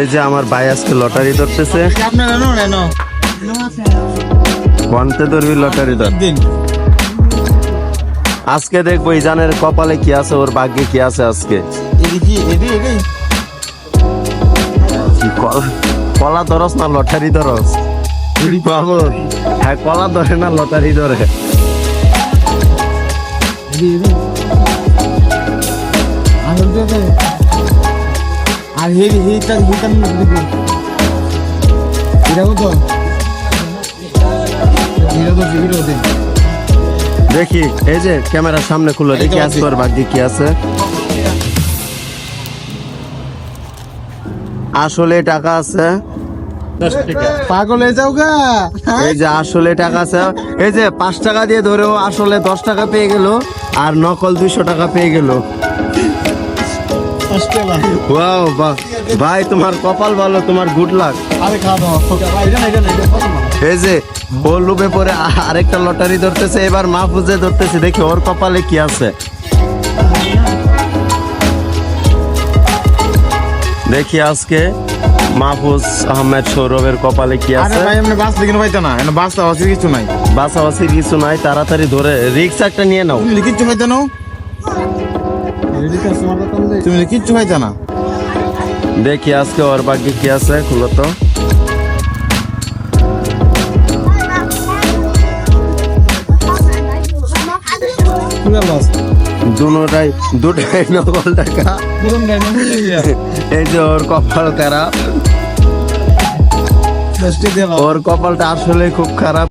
এই যে আমার ভাই আজকে লটারি ধরতেছে। কোনতে ধরবি লটারি ধর। আজকে দেখব ইজানের কপালে কি আছে ওর ভাগ্যে কি আছে আজকে। কলা ধরস না লটারি ধরস? হ্যাঁ কলা ধরে না লটারি ধরে। আর হেরি হেরিটা হেরিটা দিবি এটা কত হিরো তো হিরো দে দেখি এই যে ক্যামেরার সামনে খুলো দেখি আজকে ওর ভাগ্যে কি আছে। আসলে টাকা আছে। পাগল হয়ে যাও গা। এই যে আসলে টাকা আছে। এই যে পাঁচ টাকা দিয়ে ধরেও আসলে দশ টাকা পেয়ে গেল আর নকল দুইশো টাকা পেয়ে গেল। ওয়াও ভাই তোমার কপাল ভালো তোমার গুড লাক আরে এই যে পরে আরেকটা লটারি ধরতেছে এবার মাহফুজে ধরতেছে দেখি ওর কপালে কি আছে। দেখি আজকে মাহফুজ আহমেদ সৌরভের কপালে কি আছে। ভাই এমনি বাস লিখিনো পাইতো না বাস কিছু নাই। বাসাবাসির কিছু নাই তাড়াতাড়ি ধরে রিক্স একটা নিয়ে নাও। কিছু পাইতো না তুমি কিচ্ছু পাইতো না। দেখি আজকে ওর ভাগ্যে কি আছে খুলো তো। দুটাই দুটাই নকল টাকা। এই যে ওর কপাল খারাপ ওর কপালটা আসলে খুব খারাপ।